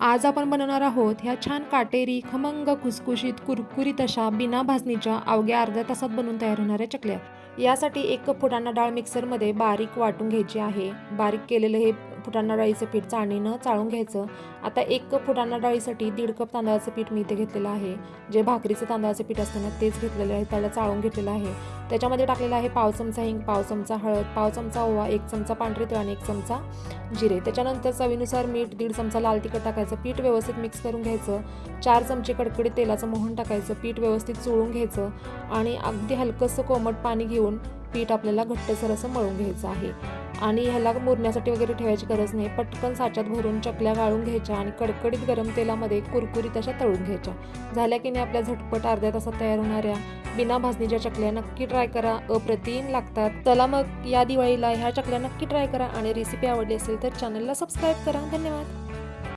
आज आपण बनवणार आहोत ह्या छान काटेरी खमंग खुसखुशीत कुरकुरीत अशा बिना भाजणीच्या अवघ्या अर्ध्या तासात बनून तयार होणाऱ्या चकल्या. यासाठी एक कप फुटाणा डाळ मिक्सरमध्ये बारीक वाटून घ्यायची आहे. बारीक केलेलं हे फुटाणा डाळीचं पीठ चाळणीनं चाळून घ्यायचं. आता एक कप फुटाणा डाळीसाठी दीड कप तांदळाचं पीठ मी इथे घेतलेलं आहे. जे भाकरीचं तांदळाचं पीठ असतं ना तेच घेतलेलं आहे. त्याला चाळून घेतलेलं आहे. त्याच्यामध्ये टाकलेलं आहे पाव चमचा हिंग पाव चमचा हळद पाव चमचा ओवा एक चमचा पांढरे तळ आणि एक चमचा जिरे. त्याच्यानंतर चवीनुसार मीठ दीड चमचा लाल तिखट टाकायचं. पीठ व्यवस्थित मिक्स करून घ्यायचं. चार चमचे कडकडीत तेलाचं मोहन टाकायचं. पीठ व्यवस्थित चोळून घ्यायचं. आणि अगदी हलकंसं कोमट पाणी घेऊन पीठ आपल्याला घट्टसर असं मळून घ्यायचं आहे. आणि ह्याला मुरण्यासाठी वगैरे ठेवायची गरज नाही. पटकन साच्यात भरून चकल्या गाळून घ्यायच्या आणि कडकडीत गरम तेलामध्ये कुरकुरीत अशा तळून घ्यायच्या. झाल्या की नाही आपल्या झटपट अर्ध्या तासात तयार होणाऱ्या बिना भाजणीच्या चकल्या नक्की ट्राय करा. अप्रतिम लागतात. चला मग या दिवाळीला ह्या चकल्या नक्की ट्राय करा. आणि रेसिपी आवडली असेल तर चॅनलला सबस्क्राईब करा. धन्यवाद.